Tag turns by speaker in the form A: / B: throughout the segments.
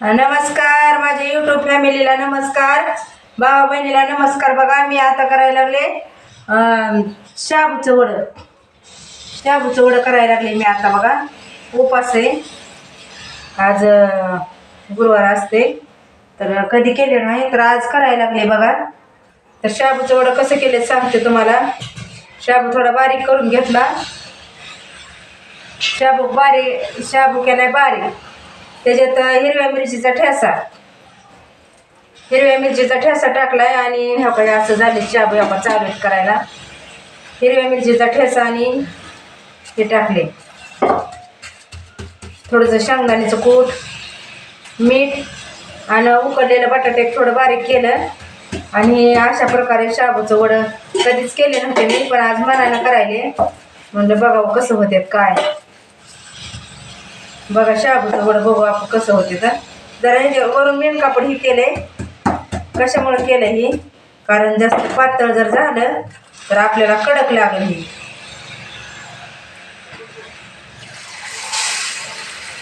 A: नमस्कार. माझ्या यूट्यूब फॅमिलीला नमस्कार. भावा बहिणीला नमस्कार बघा. मी आता करायला लागले शाबूचं वडं. शाबूचं वडं करायला लागले मी आता बघा. उपास आहे. आज गुरुवार असते. तर कधी केले नाही तर आज करायला लागले बघा. तर शाबूचं वडं कसं केलं सांगते तुम्हाला. शाबू थोडा बारीक करून घेतला. शाबू बारीक शाबू केलाय बारीक. त्याच्यात हिरव्या मिरचीचा ठेसा हिरव्या मिरचीचा ठेसा टाकलाय आणि ह्या काही असं झाले शाबू आपण चालू करायला. हिरव्या मिरचीचा ठेसा आणि हे टाकले. थोडंसं शेंगदाण्याचं कूट मीठ आणि उकडलेलं बटाटे थोडं बारीक केलं. आणि अशा प्रकारे शाबूचं वडं कधीच केले नव्हते मी पण आज मनानं करायले. म्हणलं बघावं कसं होते काय. बघा शाबूचं वडं बघू आपण कसं होते तर. जरा हे वरून मेन कापड ही आहे कशामुळे केलं ही? कारण जास्त पातळ जर झालं तर आपल्याला कडक लागेल ही.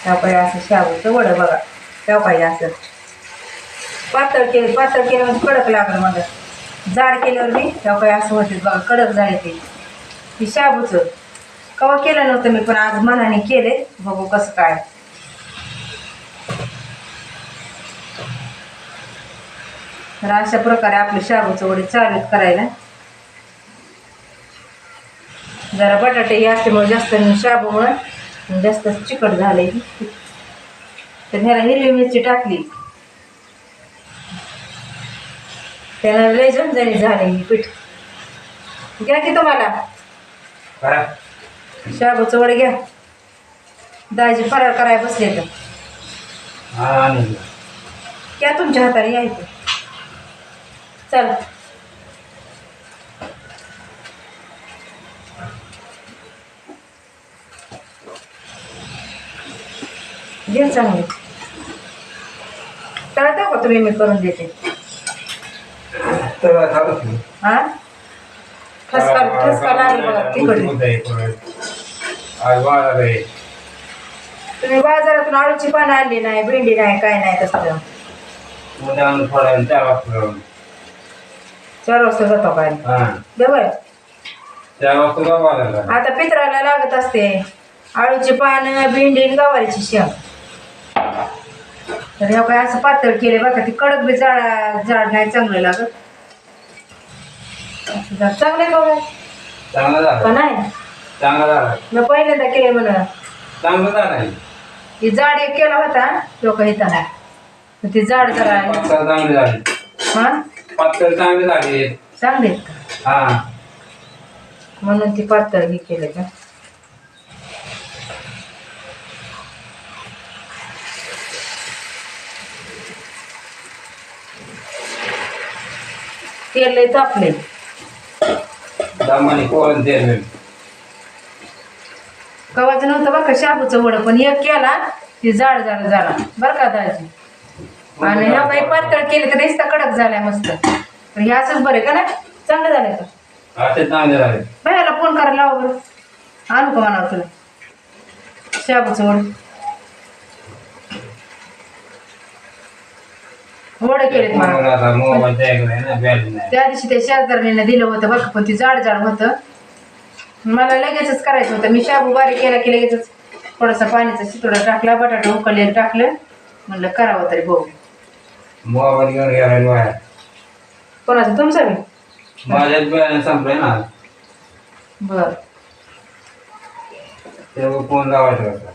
A: त्या पाहिजे असं शाबूचं वडं बघा. त्या पाहिजे असं. पातळ केलं पातळ केल्यावर कडक लागलं मला जाड केल्यावर मी त्या पाहिजे असं होते बघा कडक झाले ते. ही शाबूचं. कवा केलं नव्हतं मी पण आज मनाने केले. बघू कसं काय. तर अशा प्रकारे आपली शाबूचं वडे चालू करायला. जरा बटाटे हे असल्यामुळे जास्त शाबूमुळं. जास्त चिकट झाले तर ह्याला हिरवी मिरची टाकली. त्याला लय झणझणी झाली ही पीठ. घ्या की तुम्हाला.
B: बरं
A: शाबूचं वडे घ्या. दाजी फराळ करायला बसले तर.
B: हा
A: घ्या. तुमच्या हाताने यायचं चल. घे चांगले. कळतं का तुम्ही मी करून देते.
B: तर.
A: हा? ठसका ठसका लागेल बघा तिकडे.
B: आज आहे
A: तुम्ही बाजारातून आळूची पानं आणली नाही भेंडी नाही काय नाही तसलं.
B: उद्या आणून चार वाजता जाऊन.
A: चार वाजता जातो काय
B: हा.
A: देवय
B: चार वाजता जाऊ बाजारला.
A: आता पित्राला लागत असते. आळूची पानं भेंडी आणि गवारीची शेंग. तर ह्या काय असं पातळ केले बघा ती कडक बी जाड जाड नाही चांगलं लागत. असं चांगले बघा?
B: चांगला
A: का
B: झाला
A: नाही?
B: चांगला झाला
A: मी पहिल्यांदा केले म्हणा
B: चांगला झाला
A: ती जाड एक केला होता लोक इथं नाही ती जाड जरा
B: पातळ चांगली झाली.
A: हा?
B: पातळ चांगली झाली.
A: चांगले
B: हा.
A: म्हणून ती पातळ हे केलं का? तेल लय तापले
B: दमाने कोण तेल.
A: कवाचं नव्हतं बरं का? शाबूचं वडं. पण एक केला ती जाड जाड झाला. बरं का दाजी? आणि ह्या काही पातळ केले तर नुसता कडक झालाय मस्त. पण हे असंच बरं आहे का ना चांगलं झालंय का?
B: असे चांगले झाले
A: बायाला फोन करायला लावा बरं. आणू का म्हणावं तुला? शाबूचं वड. वडं केलेत मला.
B: मोबाईल नाही
A: त्या दिवशी त्या शेजारणीनं दिलं होतं बरं का, पण ती जाड जाड होतं. मला लगेचच करायचं होतं. मी शाबू बारीक केला की लगेचच थोडासा पाण्याचा शितोडा टाकला बटाटा उकळलेलं टाकलं. म्हणलं करावं तरी भाऊ
B: मोबाईल घेऊन गेला बाहेर
A: कोणाचं? तुमचं मी
B: माझ्याच बॅलन्स संपलाय ना.
A: बर.
B: तेव्हा फोन लावायचा होता.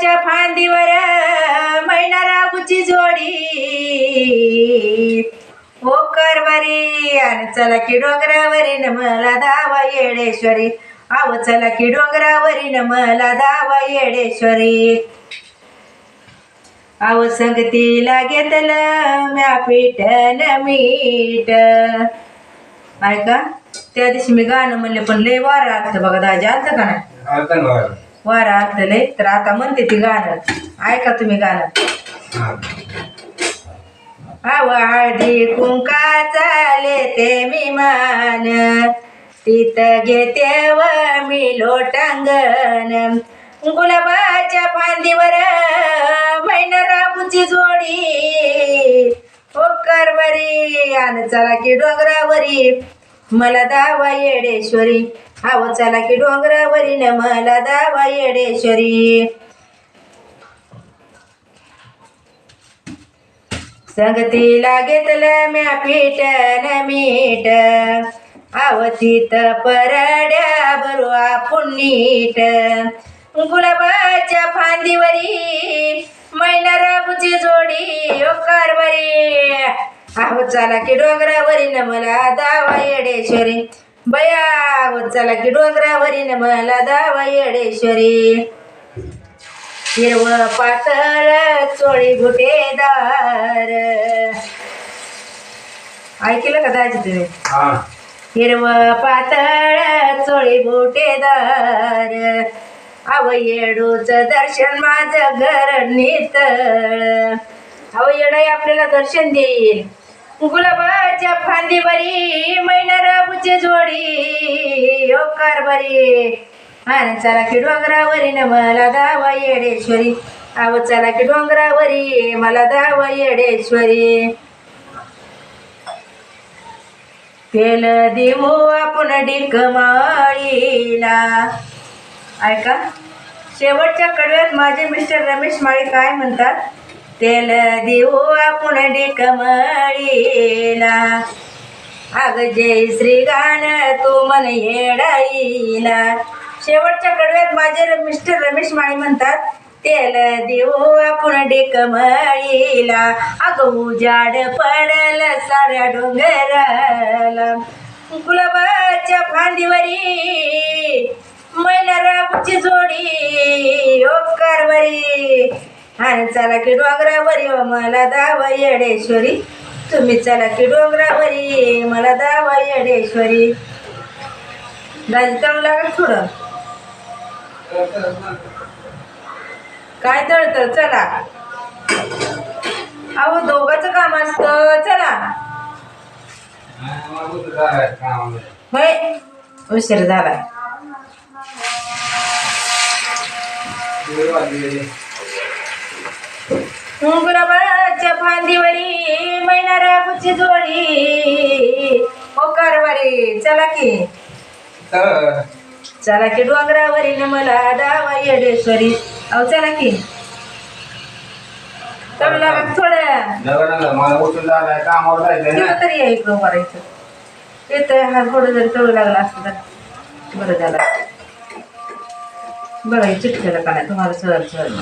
A: मोराच्या फांदीवर मैना राबूची जोडी ओकरवरी आणि चला की डोंगरावरी न मला धावा येडेश्वरी. आव चला की डोंगरावरी न मला धावा येडेश्वरी. आव संगतीला घेतलं म्या पीठ न मीठ ऐका त्या दिवशी मी गाणं म्हणले पण लय वारं आलं बघा दाजी आलतं का नाही? वारा आटलंय तर आता म्हणते ती गाणं. ऐका तुम्ही गाणं.
B: हा
A: कुंका चाले ते मी मान तिथं घेते व मी लोटांगण. गुलाबाच्या फांदीवर मैन राबूची जोडी. ओ करवरी आण चला की डोंगरावरी. मला दावा येडेश्वरी. आव चला की डोंगरावरी न मला दावा येडेश्वरी. संगतीला घेतलं म्या पीठ न मीठ. आवतीत परड्या बरू आपण नीट. गुलाबाच्या फांदीवरी मैना राबूची जोडी ओ कारवरी आहो चला की डोंगरावरी न मला दावा येडेश्वरी. बया आहो चला की डोंगरावरी न मला दावा येडेश्वरी. हिरवं पातळ चोळी गुटेदार ऐकलं का दाजी तुम्ही?
B: हा.
A: हिरवं पातळ चोळी बुटेदार अव येडूच दर्शन माझं घर नितळ. अव येडाई आपल्याला दर्शन देईल. गुलाबाच्या फांदीवरी मैना राबूचे जोडी ओकार बरी आणि चला की डोंगरावरी न मला दावा येडेश्वरी. आव चला की डोंगरावरी मला दावा येडेश्वरी. केल देऊ आपण डिक माळीला. ऐका शेवटच्या कडव्यात माझे मिस्टर रमेश माळी काय म्हणतात? तेल देऊ आपण कमळीला अग जय श्री गाण तू मन येडाईला. शेवटच्या कडव्यात माझे मिस्टर रमेश माळी म्हणतात तेल देऊ आपण कमळीला अग उजाड पडल साऱ्या डोंगराला. गुलाबाच्या फांदीवरी मैला राबूची जोडी ओ कारवरी आणि चला की डोंगरावरी ओ मला दावा येडेश्वरी. तुम्ही चला की डोंगरावरी मला दावा येडेश्वरी. दाजी चांगलं थोडं? काय तळतं चला. अहो दोघांचं काम असतं. चला. होय उशीर झाला. गुलाबाच्या फांदीवरी मैना राबूची जोडी. ओ कारवारी चला की. चला की डोंगरावरी न मला दावा येडेश्वरी. अहो चला की. लागा थोडं
B: मला उठून झालाय कामावर
A: तरी या इकडं मारायचं येतं हा थोडं जरी लागला असतं तर. बरं झालं. बघा चिटकेलं का नाही तुम्हाला सहल सहल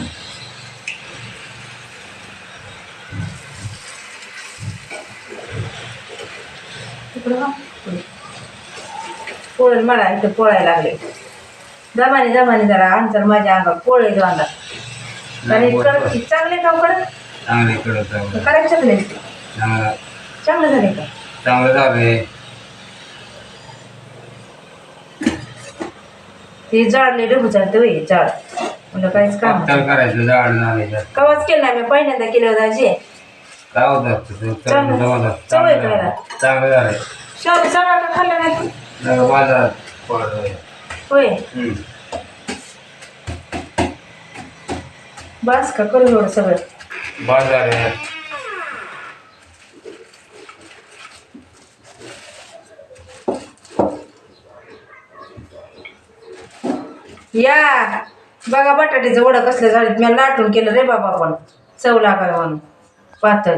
A: म्हणून इकडं हा, पुढे. पोळी मला इथं पोळायला लागले. जमाने जमाने जरा अंतर माझ्या अंगात पोळे अंगात आणि. कडक चांगले काम कडक
B: चांगले कडक.
A: करायचं चांगले.
B: चांगलं
A: झाले का?
B: चांगलं झालंय
A: ते जाडले डबू चालतं वय जाड म्हणलं काहीच काम
B: करायचं जाड नाही
A: कवाच केलं ना मी पहिल्यांदा केलं होतं चांगलं.
B: चांगलं
A: का खाल्लं नाही. होय. बस का करू एवढं सगळं?
B: बाजार
A: या. बघा बटाट्याचं वडं कसलं झालं मी लाटून केलं रे बाबा पण. चव लागाय म्हणून. पातळ.